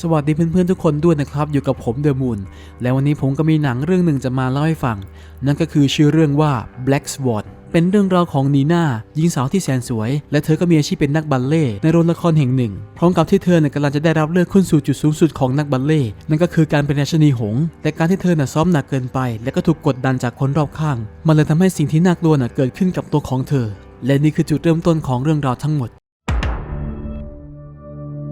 สวัสดีเพื่อนๆทุกคนด้วยนะครับ อยู่กับผมเดอะมูนและวันนี้ผมก็มีหนังเรื่องหนึ่งจะมาเล่าให้ฟัง นั่นก็คือชื่อเรื่องว่า Black Swan เป็นเรื่องราวของนีน่าหญิงสาวที่แสนสวย และเธอก็มีอาชีพเป็นนักบัลเล่ต์ในโรงละครแห่งหนึ่ง พร้อมกับที่เธอเนี่ยกำลังจะได้รับเลือกขึ้นสู่จุดสูงสุดของนักบัลเล่ต์นั่นก็คือการเป็นราชนีหงส์แต่การที่เธอน่ะซ้อมหนักเกินไป และก็ถูกกดดันจากคนรอบข้าง มันเลยทำให้สิ่งที่น่ากลัวน่ะเกิดขึ้นกับตัวของเธอและนี่คือจุดเริ่มต้นของเรื่องราวทั้งหมด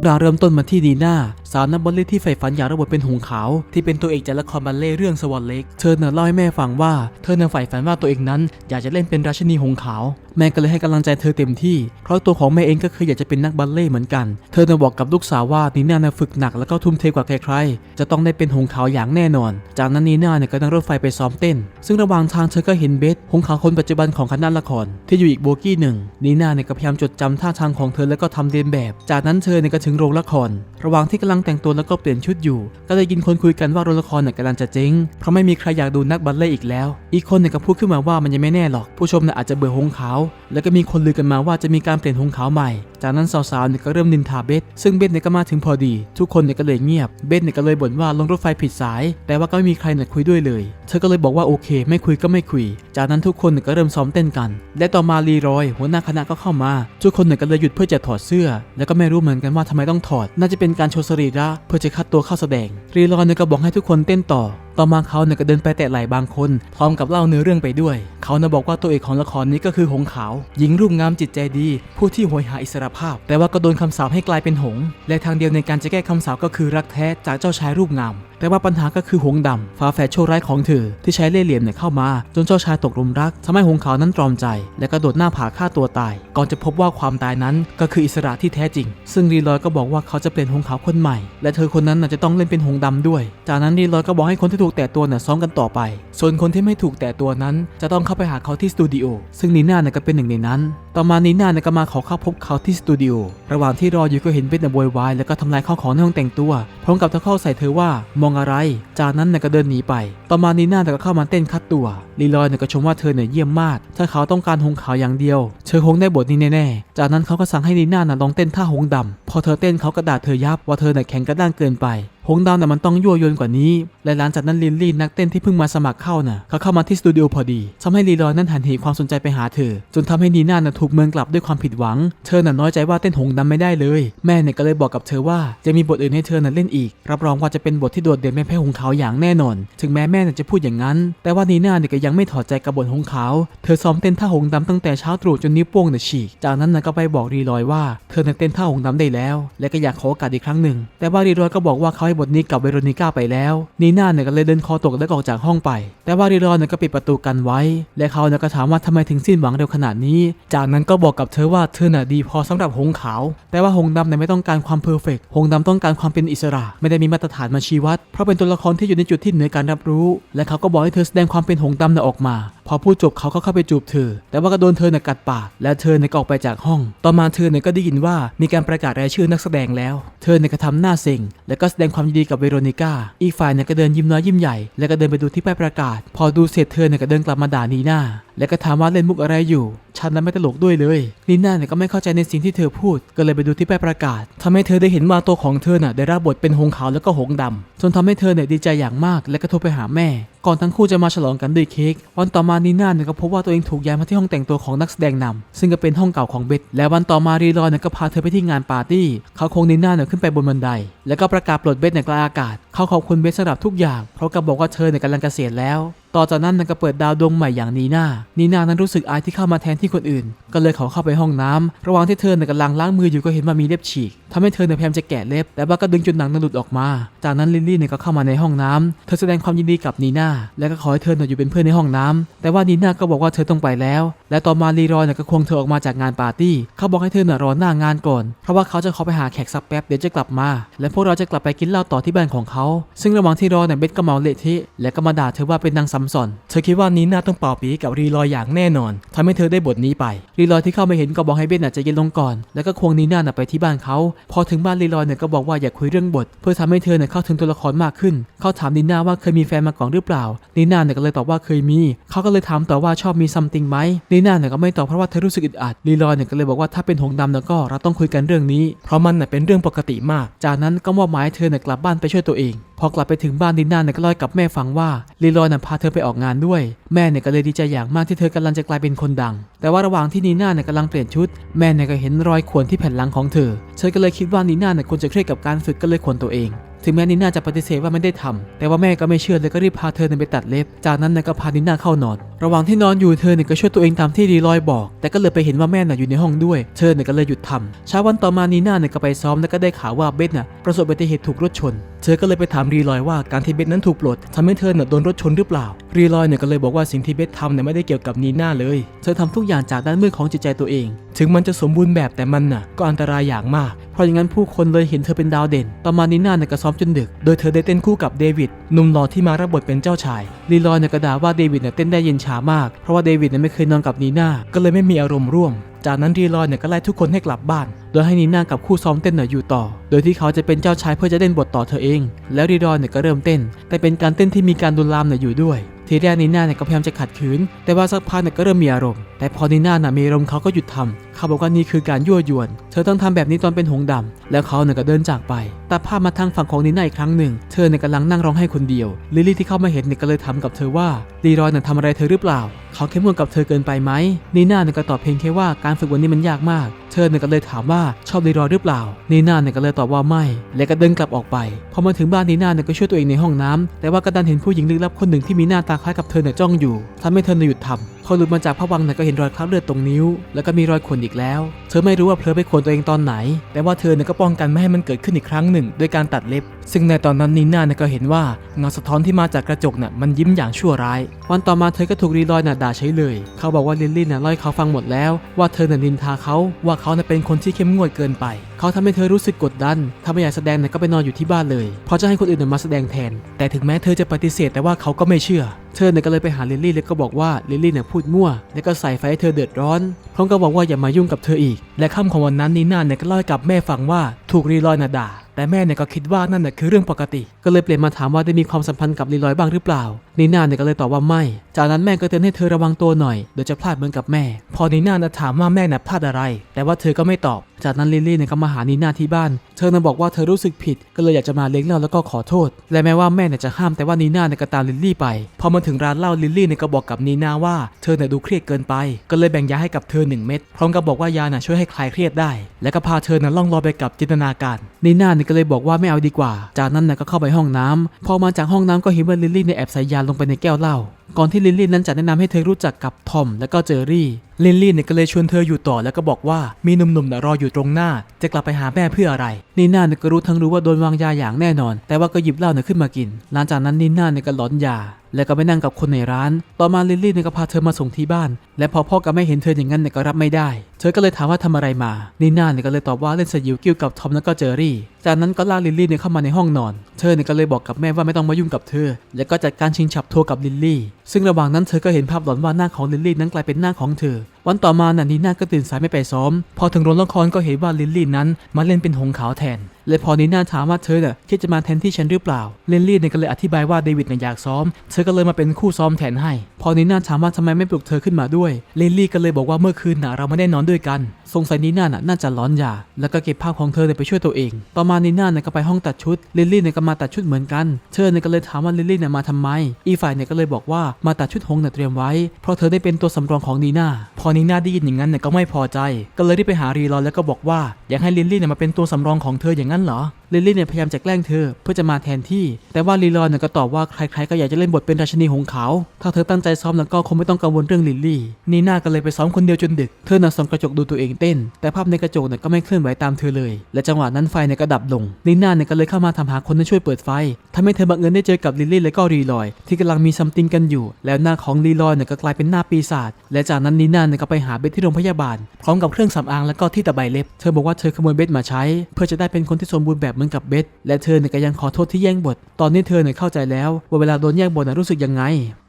เราเริ่มต้นมาที่ดีน่าสาวนักบัลเล่ที่ใฝ่ฝันอยากรับบทเป็นหงส์ขาว ที่เป็นตัวเอกจากละครบัลเล่เรื่องสวอนเล็กเธอเน่ะเล่าให้แม่ฟังว่าเธอเน่ะใฝ่ฝันว่าตัวเองนั้น อยากจะเล่นเป็นราชินีหงส์ขาว แม่ก็เลยให้กำลังใจเธอเต็มที่ เพราะตัวของแม่เองก็เคยอยากจะเป็นนักบัลเล่เหมือนกัน เธอเน่ะบอกกับลูกสาวว่านีน่าน่ะฝึกหนักแล้วก็ทุ่มเทกว่าใครๆจะต้องได้เป็นหงส์ขาวอย่างแน่นอน จากนั้นนีน่าเนี่ยก็นั่งรถไฟไปซ้อมเต้น ซึ่งระหว่างทางเธอก็เห็นเบสหงส์ขาวคนปัจจุบันของคณะละคร ที่อยู่อีกโบกี้หนึ่งนีน่าเนี่ยก็พยายามจดจำท่าทางของเธอแล้วก็ทำเลียนแบบ จากนั้นเธอเนี่ยก็ถึงโรงละคร ระหว่างที่กำลังแต่งตัวแล้วก็เปลี่ยนชุดอยู่ ก็ได้ยินคนคุยกันว่าโรงละครเนี่ยกำลังจะเจ๊งเพราะไม่มีใครอยากดูนักบัลเล่ต์อีกแล้ว อีกคนเนี่ยก็พูดขึ้นมาว่ามันยังไม่แน่หรอก ผู้ชมเนี่ยอาจจะเบื่อหงขาว แล้วก็มีคนลือกันมาว่าจะมีการเปลี่ยนหงขาวใหม่ จากนั้นสาวๆเนี่ยก็เริ่มนินทาเบสซึ่งเบสเนี่ยก็มาถึงพอดี ทุกคนเนี่ยก็เลยเงียบเบสเนี่ยก็เลยบ่นว่าลงรถไฟผิดสาย แต่ว่าก็ไม่มีใครเนี่ยคุยด้วยเลย เธอก็เลยบอกว่าโอเค ไม่คุยก็ไม่คุย จากนั้นทุกคนเนี่ยก็เริ่มซ้อมเต้นกัน และต่อมาลีรอย หัวหน้าคณะก็เข้ามา ทุกคนเนี่ยก็เลยหยุดเพื่อจะถอดเสื้อ แล้วก็ไม่รู้เหมือนกันว่าทำไมต้องถอด น่าจะเป็นการโชว์สรีระเพื่อจะคัดตัวเข้าแสดง รีรอยเนี่ยก็บอกให้ทุกคนเต้นต่อ ต่อมาเขาเนี่ยก็เดินไปแตะไหล่บางคน พร้อมกับเล่าเนื้อเรื่องไปด้วย เขาเนี่ยบอกว่าตัวเอกของละครนี้ก็คือหงส์ขาว หญิงรูปงามจิตใจดี ผู้ที่โหยหาอิสรภาพ แต่ว่าก็โดนคำสาปให้กลายเป็นหง และทางเดียวในการจะแก้คำสาปก็คือรักแท้จากเจ้าชายรูปงามแต่ว่าปัญหาก็คือหงส์ดำฟ้าแฝดโชว์ร้ายของเธอ ที่ใช้เล่ห์เหลี่ยมเนี่ยเข้ามา จนเจ้าชายตกหลุมรักทำให้หงขาวนั้นตรอมใจ และกระโดดหน้าผาฆ่าตัวตาย ก่อนจะพบว่าความตายนั้นก็คืออิสระที่แท้จริง ซึ่งรีลอยก็บอกว่าเขาจะเป็นหงขาวคนใหม่ และเธอคนนั้นน่ะจะต้องเล่นเป็นหงส์ดำด้วย จากนั้นรีลอยก็บอกให้คนที่ถูกแตะตัวน่ะซ้อมกันต่อไป ส่วนคนที่ไม่ถูกแตะตัวนั้น จะต้องเข้าไปหาเขาที่สตูดิโอ ซึ่งนีน่าเนี่ยก็เป็นหนึ่งในนั้น ต่อมานีน่าเนี่ยก็มาขอเข้าพบเขาที่สตูดิโอ ระหว่างที่รออยู่ก็เห็นเบสเนี่ยโวยวายแล้วก็ทำลายข้าวของในห้องแต่งตัว พร้อมกับตะคอกใส่เธอว่ามองอะไร จากนั้นเนี่ยก็เดินหนีไป ต่อมานีน่าเนี่ยก็เข้ามาเต้นคัดตัว ลีลอยเนี่ยก็ชมว่าเธอเนี่ยเยี่ยมมาก ถ้าเขาต้องการหงขาวอย่างเดียว เธอคงได้บทนี้แน่ๆ จากนั้นเขาก็สั่งให้นีน่าน่ะลองเต้นท่าหงดำพอเธอเต้นเขาก็ด่าเธอยับว่าเธอเนี่ยแข็งกระด้างเกินไป หงดำน่ะมันต้องยั่วยวนกว่านี้ และหลังจากนั้นลินลี่นักเต้นที่เพิ่งมาสมัครเข้าน่ะเขาเข้ามาที่สตูดิโอพอดีทำให้ลีลอยนั้นหันเหความสนใจไปหาเธอ จนทำให้นีน่าน่ะถูกเมืองกลับด้วยความผิดหวัง เธอน่ะน้อยใจว่าเต้นหงดำไม่ได้เลย แม่เนี่ยก็เลยบอกกับเธอว่าจะมีบทอื่นให้เธอน่ะเล่นอีก รับรองว่าจะเป็นบทที่โดดเด่นไม่แพ้หงขาวอย่างแน่นอน ถึงแม้แม่น่ะจะพูดอย่างนั้น แต่ว่านีน่าเนี่ยก็ยังไม่ถอดใจกับบทหงขาว เธอซ้อมเต้นท่าหงดำตั้งแต่เช้าตรู่จนนิ้วโป้งน่ะฉีก จากนั้นน่ะก็ไปบอกรีลอยว่าเธอน่ะเต้นท่าหงดำได้แล้ว และก็อยากขอโอกาสอีกครั้งหนึ่งแต่ว่ารีลอยก็บอกว่าเขาให้บทนี้กับเวโรนิก้าไปแล้วนีน่าเนี่ยก็เลยเดินคอตกและออกจากห้องไป แต่ว่ารีลอยเนี่ยก็ปิดประตูกันไว้ และเขาเนี่ยก็ถามว่าทำไมถึงสิ้นหวังเร็วขนาดนี้ จากนั้นก็บอกกับเธอว่าเธอน่ะดีพอสำหรับหงขาว แต่ว่าหงดำเนี่ยไม่ต้องการความเพอร์เฟกต์หงดำต้องการความเป็นอิสระ ไม่ได้มีมาตรฐานมาชี้วัด เพราะเป็นตัวละครที่อยู่ในจุดที่เหนือการรับรู้ และเขาก็บอกให้เธอแสดงความเป็นหงดำน่ะออกมา พอพูดจบเขาก็เข้าไปจูบเธอ แต่ว่าก็โดนเธอเนี่ยกัดปาก และเธอเนี่ยก็ออกไปจากห้อง ต่อมาเธอเนี่ยก็ได้ยินว่ามีการประกาศรายชื่อนักแสดงแล้ว เธอเนี่ยก็ทำหน้าเซ็ง แล้วก็แสดงความยินดีกับเวโรนิก้า อีกฝ่ายเนี่ยก็เดินยิ้มน้อยยิ้มใหญ่ แล้วก็เดินไปดูที่ป้ายประกาศ พอดูเสร็จเธอเนี่ยก็เดินกลับมาด่านีน่า แล้วก็ถามว่าเล่นมุกอะไรอยู่ ฉันนั้นไม่ตลกด้วยเลยนีน่าเนี่ยก็ไม่เข้าใจในสิ่งที่เธอพูด ก็เลยไปดูที่ป้ายประกาศทำให้เธอได้เห็นว่าตัวของเธอน่ะได้รับบทเป็นหงขาวแล้วก็หงดำจนทำให้เธอเนี่ยดีใจอย่างมาก และก็โทรไปหาแม่ ก่อนทั้งคู่จะมาฉลองกันด้วยเค้ก วันต่อมานีน่าเนี่ยก็พบว่าตัวเองถูกย้ายมาที่ห้องแต่งตัวของนักแสดงนำซึ่งก็เป็นห้องเก่าของเบธและวันต่อมารีลอยเนี่ยก็พาเธอไปที่งานปาร์ตี้ เขาคงนีน่าเนี่ยขึ้นไปบนบันได แล้วก็ประกาศปลดเบธในกลางอากาศ เขาขอบคุณเบธสำหรับทุกอย่าง เพราะก็บอกว่าเธอเนี่ยกำลังเกษียณแล้วต่อจากนั้นนางก็เปิดดาวดวงใหม่อย่างนีน่านีน่านั้นรู้สึกอายที่เข้ามาแทนที่คนอื่น ก็เลยขอเข้าไปห้องน้ำระหว่างที่เธอเนี่ยกำลังล้างมืออยู่ก็เห็นว่ามีเล็บฉีกทำให้เธอเนี่ยพยายามจะแกะเล็บ แต่ว่าก็ดึงจนหนังนั้นหลุดออกมา จากนั้นลิลลี่เนี่ยก็เข้ามาในห้องน้ำเธอแสดงความยินดีกับนีน่าและก็ขอให้เธอเนี่ยอยู่เป็นเพื่อนในห้องน้ำแต่ว่านีน่าก็บอกว่าเธอต้องไปแล้ว และต่อมาลีรอยเนี่ยก็ควงเธอออกมาจากงานปาร์ตี้ เขาบอกให้เธอเนี่ยรอหน้างานก่อน เพราะว่าเขาจะขอไปหาแขกสักแป๊บเดี๋ยวจะกลับมา และพวกเราจะกลับไปกินเหล้าต่อที่บ้านของเขา ซึ่งระหว่างที่รอเนี่ยเบสก็เมาเละเทะและก็มาด่าเธอว่าเป็นนางสซ้ำซ้อน เธอคิดว่านีน่าต้องเป่าปีกับรีลอยอย่างแน่นอนทำให้เธอได้บทนี้ไป รีลอยที่เข้ามาเห็นก็บอกให้เบนน่ะใจเย็นลงก่อน แล้วก็ควงนีน่าน่ะไปที่บ้านเขา พอถึงบ้านรีลอยเนี่ยก็บอกว่าอยากคุยเรื่องบท เพื่อทำให้เธอเนี่ยเข้าถึงตัวละครมากขึ้น เขาถามนีน่าว่าเคยมีแฟนมาก่อนหรือเปล่า นีน่าเนี่ยก็เลยตอบว่าเคยมี เขาก็เลยถามต่อว่าชอบมีซัมติงไหมนีน่าเนี่ยก็ไม่ตอบเพราะว่าเธอรู้สึกอึดอัด รีลอยเนี่ยก็เลยบอกว่าถ้าเป็นหงส์ดำแล้วก็เราต้องคุยกันเรื่องนี้ เพราะมันน่ะเป็นเรื่องปกติมาก จากนั้นก็มอบหมายให้เธอเนี่ยกลับบ้านไปช่วยตัวเอง พอกลับไปถึงบ้านนีน่าเนี่ยก็เล่าให้กับแม่ฟังว่าลีลอยน่ะพาเธอไปออกงานด้วย แม่เนี่ยก็เลยดีใจอย่างมากที่เธอกำลังจะกลายเป็นคนดัง แต่ว่าระหว่างที่นีน่าเนี่ยกำลังเปลี่ยนชุด แม่เนี่ยก็เห็นรอยข่วนที่แผ่นหลังของเธอ เธอก็เลยคิดว่านีน่าเนี่ยควรจะเครียดกับการฝึกก็เลยข่วนตัวเองถึงแม้นีน่าจะปฏิเสธว่าไม่ได้ทำแต่ว่าแม่ก็ไม่เชื่อเลยก็รีบพาเธอเนี่ยไปตัดเล็บ จากนั้นนี่ยก็พานีน่าเข้านอน ระหว่างที่นอนอยู่เธอเนี่ยก็ช่วยตัวเองตามที่ลีลอยบอก แต่ก็เลยไปเห็นว่าแม่น่ะอยู่ในห้องด้วย เธอเนี่ยก็เลยหยุดทำเช้าวันต่อมานีน่าเนี่ยก็ไปซ้อมแล้วก็ได้ข่าวว่าเบสน่ะประสบอุบัติเหตุถูกรถชน เธอก็เลยไปถามรีลอยว่าการที่เบสนั้นถูกปลดทำให้เธอเนี่ยโดนรถชนหรือเปล่า รีลอยเนี่ยก็เลยบอกว่าสิ่งที่เบสทำเนี่ยไม่ได้เกี่ยวกับนีน่าเลย เธอทำทุกอย่างจากด้านมืดของจิตใจตัวเอง ถึงมันจะสมบูรณ์แบบแต่มันน่ะก็อันตรายอย่างมาก ราะอย่างนั้นผู้คนเลยเห็นเธอเป็นดาวเด่น ต่อมานีน่าเนี่ยก็ซ้อมจนดึก โดยเธอได้เต้นคู่กับเดวิดหนุ่มหล่อที่มารับบทเป็นเจ้าชายลีลอยเนี่ยก็ด่าว่าเดวิดเนี่ยเต้นได้เย็นชามาก เพราะว่าเดวิดเนี่ยไม่เคยนอนกับนีน่าก็เลยไม่มีอารมณ์ร่วมจากนั้นรีลอยเนี่ยก็ไล่ทุกคนให้กลับบ้าน โดยให้นีน่ากับคู่ซ้อมเต้นเนี่ยอยู่ต่อ โดยที่เขาจะเป็นเจ้าชายเพื่อจะเล่นบทต่อเธอเอง แล้วรีลอยเนี่ยก็เริ่มเต้น แต่เป็นการเต้นที่มีการดุลามเนี่ยอยู่ด้วยทีแรกนีน่าเนี่ยก็พยายามจะขัดขืน แต่ว่าสักพักเนี่ยก็เริ่มมีอารมณ์ แต่พอนีน่าน่ะมีอารมณ์เขาก็หยุดทำเขาบอกว่านี่คือการยั่วยวน เธอต้องทำแบบนี้ตอนเป็นหงส์ดำแล้วเขาเนี่ยก็เดินจากไป แต่ภาพมาทางฝั่งของนีน่าอีกครั้งหนึ่ง เธอเนี่ยกำลังนั่งร้องไห้คนเดียว ลิลลี่ที่เข้ามาเห็นเนี่ยก็เลยถามกับเธอว่าลีรอยเนี่ยทำอะไรเธอหรือเปล่า เขาเข้มงวดกับเธอเกินไปไหมนีน่าเนี่ยก็ตอบเพียงแค่ว่าการฝึกวันนี้มันยากมาก เธอเนี่ยก็เลยถามว่าชอบลีรอยหรือเปล่า นีน่าเนี่ยก็เลยตอบว่าไม่ และก็เดินกลับออกไป พอมาถึงบ้านนีน่าเนี่ยก็ช่วยตัวเองในห้องน้ำแต่ว่าก็ดันเห็นผู้หญิงลึกลับคนหนึ่งที่มีหน้าตาคล้ายกับเธอเนี่ยจ้องอยู่ทำให้เธอเนี่ยหยุดทำ พอหลุดมาจากผ้าวังเนี่ยก็เห็นรอยคราบเลือดตรงนิ้ว แล้วก็มีรอยข่วนอีกแล้ว เธอไม่รู้ว่าเพลอไปข่วนตัวเองตอนไหน แต่ว่าเธอเนี่ยก็ป้องกันไม่ให้มันเกิดขึ้นอีกครั้งหนึ่งด้วยการตัดเล็บ ซึ่งในตอนนั้นนีน่าเนี่ยก็เห็นว่าเงาสะท้อนที่มาจากกระจกเนี่ยมันยิ้มอย่างชั่วร้าย วันต่อมาเธอก็ถูกรีลอยน่ะด่าใช้เลย เขาบอกว่าลิลลี่น่ะเล่าให้เขาฟังหมดแล้ว ว่าเธอน่ะนินทาเขาว่าเขาน่ะเป็นคนที่เข้มงวดเกินไป เขาทำให้เธอรู้สึกกดดัน ถ้าไม่อยากแสดงเนี่ยก็ไปนอนอยู่ที่บ้านเลย เพราะจะให้คนอื่นมาแสดงแทน แต่ถึงแม้เธอจะปฏิเสธแต่ว่าเขาก็ไม่เชื่อ เธอเนี่ยก็เลยไปหาลิลลี่แล้วก็บอกว่าลิลลี่เนี่ยพูดมั่ว แล้วก็ใส่ไฟให้เธอเดือดร้อนพร้อมกับบอกว่าอย่ามายุ่งกับเธออีก และค่ำของวันนั้นนีน่าเนี่ยก็เล่าให้กับแม่ฟังว่าถูกรีลอยน่ะด่าแต่แม่เนี่ยก็คิดว่านั่นน่ะคือเรื่องปกติ ก็เลยเปลี่ยนมาถามว่าได้มีความสัมพันธ์กับลีลอยบ้างหรือเปล่า นีน่าเนี่ยก็เลยตอบว่าไม่ จากนั้นแม่ก็เตือนให้เธอระวังตัวหน่อยเดี๋ยวจะพลาดเหมือนกับแม่ พอนีน่าน่ะถามว่าแม่น่ะพลาดอะไร แต่ว่าเธอก็ไม่ตอบ จากนั้นลิลลี่เนี่ยก็มาหานีน่าที่บ้าน เธอน่ะบอกว่าเธอรู้สึกผิด ก็เลยอยากจะมาเลี้ยงเหล้าแล้วก็ขอโทษ และแม้ว่าแม่เนี่ยจะห้ามแต่ว่านีน่าเนี่ยก็ตามลิลลี่ไป พอมาถึงร้านเหล้าลิลลี่เนี่ยก็บอกกับนีน่าว่าเธอเนี่ยดูเครียดเกินไป ก็เลยแบ่งยาให้กับเธอหนึ่งเม็ด พร้อมกับบอกว่ายาน่ะช่วยให้คลายเครียดได้ และก็พาเธอน่ะล่องลอยไปกับจินตนาการนีน่าเนี่ยก็เลยบอกว่าไม่เอาดีกว่า จากนั้นน่ะก็เข้าไปห้องน้ำพอมาจากห้องน้ำก็เห็นว่าลิลลี่เนี่ยแอบใส่ยาลงไปในแก้วเหล้าก่อนที่ลินลี่นั้นจะแนะนำให้เธอรู้จักกับทอมและก็เจอรี่ลินลี่เนี่ยก็เลยชวนเธออยู่ต่อแล้วก็บอกว่ามีหนุ่มๆน่ะรออยู่ตรงหน้า จะกลับไปหาแม่เพื่ออะไร นีน่าเนี่ยก็รู้ทั้งรู้ว่าโดนวางยาอย่างแน่นอน แต่ว่าก็หยิบเหล้าเนี่ยขึ้นมากิน หลังจากนั้นนีน่าเนี่ยก็หลอนยา แล้วก็ไปนั่งกับคนในร้าน ต่อมาลิลลี่เนี่ยก็พาเธอมาส่งที่บ้าน และพอพ่อกับแม่เห็นเธออย่างนั้นเนี่ยก็รับไม่ได้ เธอก็เลยถามว่าทำอะไรมานีน่าเนี่ยก็เลยตอบว่าเล่นสยิวกิ้วกับทอมแล้วก็เจอรี่ จากนั้นก็ลากลิลลี่เนี่ยเข้ามาในห้องนอน เธอเนี่ยก็เลยบอกกับแม่ว่าไม่ต้องมายุ่งกับเธอ แล้วก็จัดการชิงฉับโทรกับลิลลี่ ซึ่งระหว่างนั้นเธอก็เห็นภาพหลอนว่าหน้าของลิลลี่นั้นกลายเป็นหน้าของเธอ วันต่อมาน่ะนีน่าก็ตื่นสายไม่ไปซ้อม พอถึงโรงละครก็เห็นว่าลิลลี่นั้นมาเล่นเป็นหงขาวแทน และพอนีน่าถามว่าเธอเนี่ยคิดจะมาแทนที่ฉันหรือเปล่าลิลลี่เนี่ยก็เลยอธิบายว่าเดวิดเนี่ยอยากซ้อม เธอก็เลยมาเป็นคู่ซ้อมแทนให้ พอนีน่าถามว่าทำไมไม่ปลุกเธอขึ้นมาด้วยลิลลี่ก็เลยบอกว่าเมื่อคืนน่ะเราไม่ได้นอนด้วยกัน สงสัยนีน่าน่ะน่าจะร้อนยา แล้วก็เก็บภาพของเธอเนี่ยไปช่วยตัวเอง ต่อมานีน่าเนี่ยก็ไปห้องตัดชุดลิลลี่เนี่ยก็มาตัดชุดเหมือนกัน เธอเนี่ยก็เลยถามว่าลิลลี่เนี่ยมาทำไม อีฝ่ายเนี่ยก็เลยบอกว่ามาตัดชุดหงเนี่ยเตรียมไว้ เพราะเธอได้เป็นตัวสำรองของนีน่าพอนิน่าได้ยินอย่างนั้นเนี่ยก็ไม่พอใจ ก็เลยได้ไปหารีลอนแล้วก็บอกว่าอยากให้ลินลี่เนี่ยมาเป็นตัวสำรองของเธออย่างนั้นเหรอ ลิลลี่เนี่ยพยายามจะแกล้งเธอเพื่อจะมาแทนที่ แต่ว่าลีลอนเนี่ยก็ตอบว่าใครๆก็อยากจะเล่นบทเป็นราชินีหงส์ขาว ถ้าเธอตั้งใจซ้อมแล้วก็คงไม่ต้องกังวลเรื่องลิลลี่ นีน่าก็เลยไปซ้อมคนเดียวจนดึก เธอน่ะส่องกระจกดูตัวเองเต้น แต่ภาพในกระจกเนี่ยก็ไม่เคลื่อนไหวตามเธอเลย และจังหวะนั้นไฟเนี่ยก็ดับลง นีน่าเนี่ยก็เลยเข้ามาทำหาคนที่ช่วยเปิดไฟทำให้เธอบังเอิญได้เจอกับลิลลี่และก็รีลอย ที่กำลังมีซัมติงกันอยู่ แล้วหน้าของรีลอยเนี่ยก็กลายเป็นหน้าปีศาจ และจากนั้นนีน่าเนี่ยก็ไปหาเบสที่โรงพยาบาล พร้อมกับเครื่องสำอางและก็ที่ตะไบเล็บ เธอบอกว่าเธอขโมยเบสมาใช้ เพื่อจะได้เป็นคนที่สมบูรณ์แบบเหมือนกับเบสและเธอเนี่ยก็ยังขอโทษที่แย่งบท ตอนนี้เธอเนี่ยเข้าใจแล้วว่าเวลาโดนแย่งบทนะรู้สึกยังไง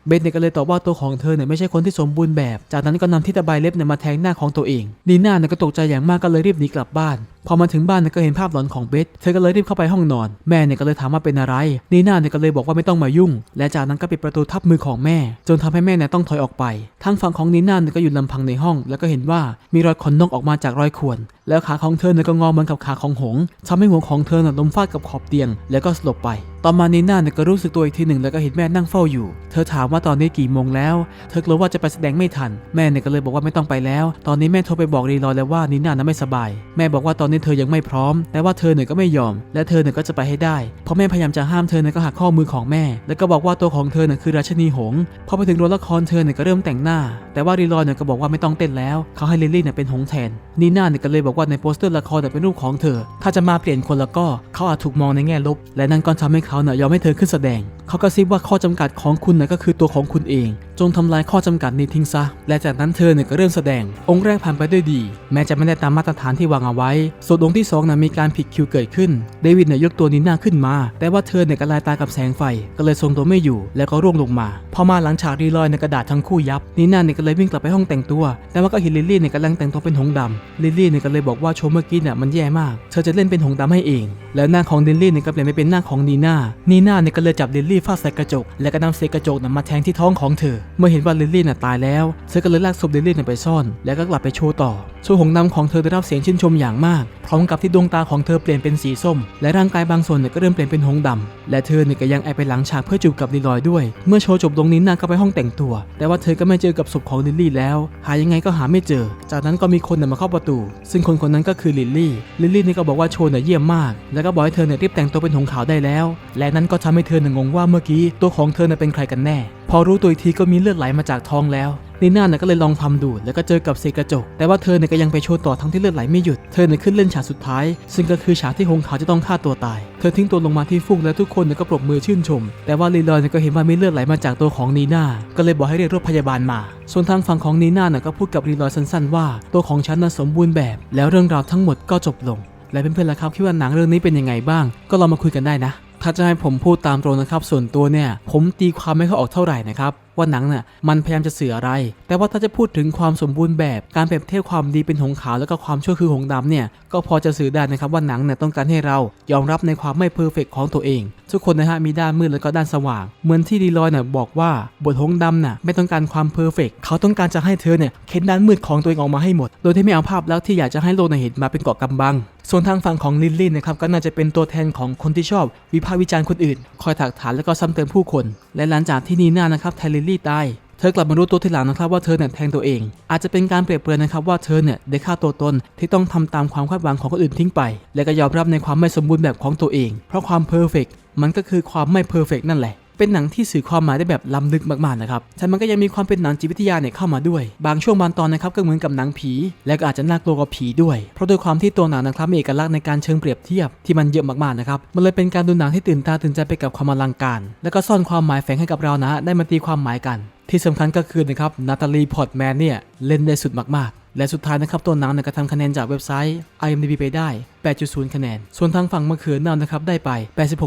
เบนเนี่ยก็เลยตอบว่าตัวของเธอเนี่ยไม่ใช่คนที่สมบูรณ์แบบ จากนั้นก็นำที่ตะไบเล็บเนี่ยมาแทงหน้าของตัวเองนีน่าเนี่ยก็ตกใจอย่างมากก็เลยรีบหนีกลับบ้าน พอมาถึงบ้านเนี่ยก็เห็นภาพหลอนของเบสเธอก็เลยรีบเข้าไปห้องนอน แม่เนี่ยก็เลยถามว่าเป็นอะไรนีน่าเนี่ยก็เลยบอกว่าไม่ต้องมายุ่ง และจากนั้นก็ปิดประตูทับมือของแม่ จนทำให้แม่เนี่ยต้องถอยออกไปทางฝั่งของนีน่าเนี่ยก็อยู่ลำพังในห้อง แล้วก็เห็นว่ามีรอยขนนกออกมาจากรอยข่วนแล้วขาของเธอเนี่ยก็งอเหมือนกับขาของหงส์ทำให้หัวของเธอเนี่ยล้มฟาดกับขอบเตียง แล้วก็สลบไปต่อมานีน่าเนี่ยก็รู้สึกตัวอีกทีหนึ่งแล้วก็เห็นแม่นั่งเฝ้าอยู่ เธอถามว่าตอนนี้กี่โมงแล้ว เธอกลัวว่าจะไปแสดงไม่ทัน แม่เนี่ยก็เลยบอกว่าไม่ต้องไปแล้ว ตอนนี้แม่โทรไปบอกรีลอยแล้วว่านีน่านั้นไม่สบาย แม่บอกว่าตอนนี้เธอยังไม่พร้อม แต่ว่าเธอเนี่ยก็ไม่ยอม และเธอเนี่ยก็จะไปให้ได้ เพราะแม่พยายามจะห้ามเธอเนี่ยก็หักข้อมือของแม่ แล้วก็บอกว่าตัวของเธอเนี่ยคือราชนีหงส์พอไปถึงโรงละครเธอเนี่ยก็เริ่มแต่งหน้า แต่ว่ารีลอยเนี่ยก็บอกว่าไม่ต้องเต้นแล้ว เขาให้ลิลลี่เนี่ยเป็นหงแทน นีน่าเนี่ยก็เลยบอกว่าในโปสเตอร์ละครเนี่เป็นรูปของเธอ ถ้าจะมาเปลี่ยนคนแล้วก็เขาอาจถูกมองในแง่ลบ และนั่นก็ทำให้เขาเนี่ยยอมให้เธอขึ้นแสดง เขาก็ซิบว่าข้อจำกัดของคุณน่ะก็คือตัวของคุณเอง จงทำลายข้อจำกัดนี้ทิ้งซะ และจากนั้นเธอเนี่ยก็เริ่มแสดง องค์แรกผ่านไปด้วยดี แม้จะไม่ได้ตามมาตรฐานที่วางเอาไว้ ส่วนองค์ที่สองน่ะมีการผิดคิวเกิดขึ้น เดวิดเนี่ยยกตัวนีน่าขึ้นมา แต่ว่าเธอเนี่ยก็ลายตากับแสงไฟ ก็เลยทรงตัวไม่อยู่ แล้วก็ร่วงลงมา พอมาหลังฉากรีลอยในกระดาษทั้งคู่ยับ นีน่าเนี่ยก็เลยวิ่งกลับไปห้องแต่งตัว แต่ว่าก็เห็นลิลลี่เนี่ยกำลังแต่งตัวเป็นหงดำลิลลี่เนี่ยก็เลยบอกว่าโชว์เมื่อกี้เนี่ยมันแย่มาก เธอจะเล่นเป็นหงดำให้เอง แล้วหน้าของลิลลี่เนี่ยก็เปลี่ยนไปเป็นหน้าของนีน่านีน่าเนี่ยก็เลยจับลิลลี่ฟาดใส่กระจก และก็นำเศษกระจกน่ะมาแทงที่ท้องของเธอเมื่อเห็นว่าลิลลี่น่ะตายแล้ว เธอก็เลยลากศพลิลลี่น่ะไปซ่อน แล้วก็กลับไปโชว์ต่อโชว์หงส์ดำของเธอได้รับเสียงชื่นชมอย่างมาก พร้อมกับที่ดวงตาของเธอเปลี่ยนเป็นสีส้ม และร่างกายบางส่วนเนี่ยก็เริ่มเปลี่ยนเป็นหงส์ดำและเธอเนี่ยก็ยังแอบไปหลังฉากเพื่อจูบกับลิลอยด้วย เมื่อโชว์จบลงนี้น่าก็ไปห้องแต่งตัว แต่ว่าเธอก็ไม่เจอกับศพของลิลลี่แล้ว หายังไงก็หาไม่เจอ จากนั้นก็มีคนเนี่ยมาเข้าประตู ซึ่งคนคนนั้นก็คือลิลลี่ลิลลี่นี่ก็บอกว่าโชว์เนี่ยเยี่ยมมาก แล้วก็บอกให้เธอเนี่ยรีบแต่งตัวเป็นหงขาวได้แล้ว และนั้นก็ทำให้เธอเนี่ยงงว่าเมื่อกี้ตัวของเธอเนี่ยเป็นใครกันแน่ พอรู้ตัวอีกทีก็มีเลือดไหลมาจากท้องแล้วนีน่าเนี่ยก็เลยลองทำดูแล้วก็เจอกับเศษกระจก แต่ว่าเธอเนี่ยก็ยังไปโชว์ต่อทั้งที่เลือดไหลไม่หยุด เธอเนี่ยขึ้นเล่นฉากสุดท้าย ซึ่งก็คือฉากที่หงขาวจะต้องฆ่าตัวตาย เธอทิ้งตัวลงมาที่ฟูกและทุกคนเนี่ยก็ปรบมือชื่นชม แต่ว่าลีลอยเนี่ยก็เห็นว่ามีเลือดไหลมาจากตัวของนีน่า ก็เลยบอกให้เรียกรถพยาบาลมา ส่วนทางฝั่งของนีน่าเนี่ยก็พูดกับลีลอยสั้นๆ ว่า ตัวของฉันน่ะสมบูรณ์แบบ แล้วเรื่องราวทั้งหมดก็จบลง และเพื่อนๆล่ะครับคิดว่าหนังเรื่องนี้เป็นยังไงบ้าง ก็ลองมาคุยกันได้นะ ถ้าจะให้ผมพูดตามตรงนะครับ ส่วนตัวเนี่ยผมตีความไม่ค่อยออกเท่าไหร่นะครับว่าหนังน่ะมันพยายามจะสื่ออะไร แต่ว่าถ้าจะพูดถึงความสมบูรณ์แบบการเปรียบเทียบความดีเป็นหงส์ขาวแล้วก็ความชั่วคือหงส์ดำเนี่ยก็พอจะสื่อได้นะครับว่าหนังเนี่ยต้องการให้เรายอมรับในความไม่เพอร์เฟกของตัวเอง ทุกคนนะฮะมีด้านมืดแล้วก็ด้านสว่าง เหมือนที่ดีลอยเนี่ยบอกว่าบทหงส์ดำน่ะไม่ต้องการความเพอร์เฟกเขาต้องการจะให้เธอเนี่ยเค้นด้านมืดของตัวเองออกมาให้หมด โดยที่ไม่เอาภาพแล้วที่อยากจะให้โลกในเห็นมาเป็นเกาะกำบัง ส่วนทางฝั่งของลิลลี่นะครับก็น่าจะเป็นตัวแทนของคนที่ชอบ วิพากษ์วิจารณ์คนอื่น คอยถักถางแล้วก็ซ้ำเติมผู้คน และหลังจากที่นีน่านะครับแทนลิลลี่ตายเธอกลับมารู้ตัวทีหลังนะครับว่าเธอเนี่ยแทงตัวเอง อาจจะเป็นการเปรียบเปรยนะครับว่าเธอเนี่ยได้ฆ่าตัวตนที่ต้องทำตามความคาดหวังของคนอื่นทิ้งไป และก็ยอมรับในความไม่สมบูรณ์แบบของตัวเอง เพราะความเพอร์เฟกมันก็คือความไม่เพอร์เฟกนั่นแหละ เป็นหนังที่สื่อความหมายได้แบบล้ำลึกมากๆนะครับแต่มันก็ยังมีความเป็นหนังจิตวิทยาเนี่ยเข้ามาด้วย บางช่วงบางตอนนะครับก็เหมือนกับหนังผี และก็อาจจะน่ากลัวกว่าผีด้วย เพราะด้วยความที่ตัวหนังนะครับมีเอกลักษณ์ในการเชิงเปรียบเทียบที่มันเยอะมากๆนะครับ มันเลยเป็นการดูหนังที่ตื่นตาตื่นใจไปกับความอลังการ และก็ซ่อนความหมายแฝงให้กับเรานะ ได้มาตีความหมายกัน ที่สำคัญก็คือนะครับนาตาลีพอร์ตแมนเนี่ยเล่นได้สุดมากๆ และสุดท้ายนะครับตัวหนังนี่ยก็ทำคะแนนจากเว็บไซต์ IMDb ไปได้ 8.0 คะแนน ส่วนทางฝั่งมะเขือเน่านะครับได้ไป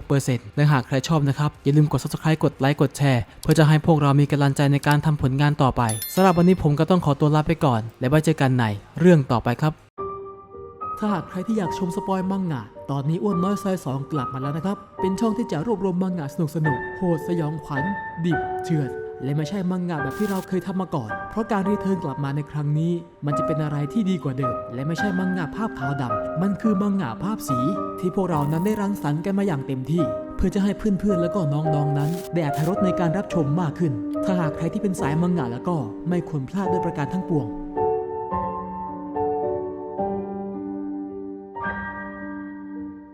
86%และหากใครชอบนะครับ อย่าลืมกด subscribe กดไลค์กดแชร์ เพื่อจะให้พวกเรามีกำลังใจในการทำผลงานต่อไปสำหรับวันนี้ผมก็ต้องขอตัวลาไปก่อน และไว้เจอกันในเรื่องต่อไปครับถ้าหากใครที่อยากชมสปอยมังงะ ตอนนี้อ้วนน้อยซอยสองกลับมาแล้วนะครับ เป็นช่องที่จะรวบรวมมังงะสนุกสนุกโหดสยองขวัญ ดิบเถื่อน และไม่ใช่มังงะแบบที่เราเคยทำมาก่อน เพราะการรีเทิร์นกลับมาในครั้งนี้ มันจะเป็นอะไรที่ดีกว่าเดิม และไม่ใช่มังงะภาพขาวดำมันคือมังงะภาพสี ที่พวกเรานั้นได้รังสรรค์กันมาอย่างเต็มที่ เพื่อจะให้เพื่อนๆแล้วก็น้องๆนั้นได้อรรถรสในการรับชมมากขึ้น ถ้าหากใครที่เป็นสายมังงะแล้วก็ไม่ควรพลาดด้วยประการทั้งปวง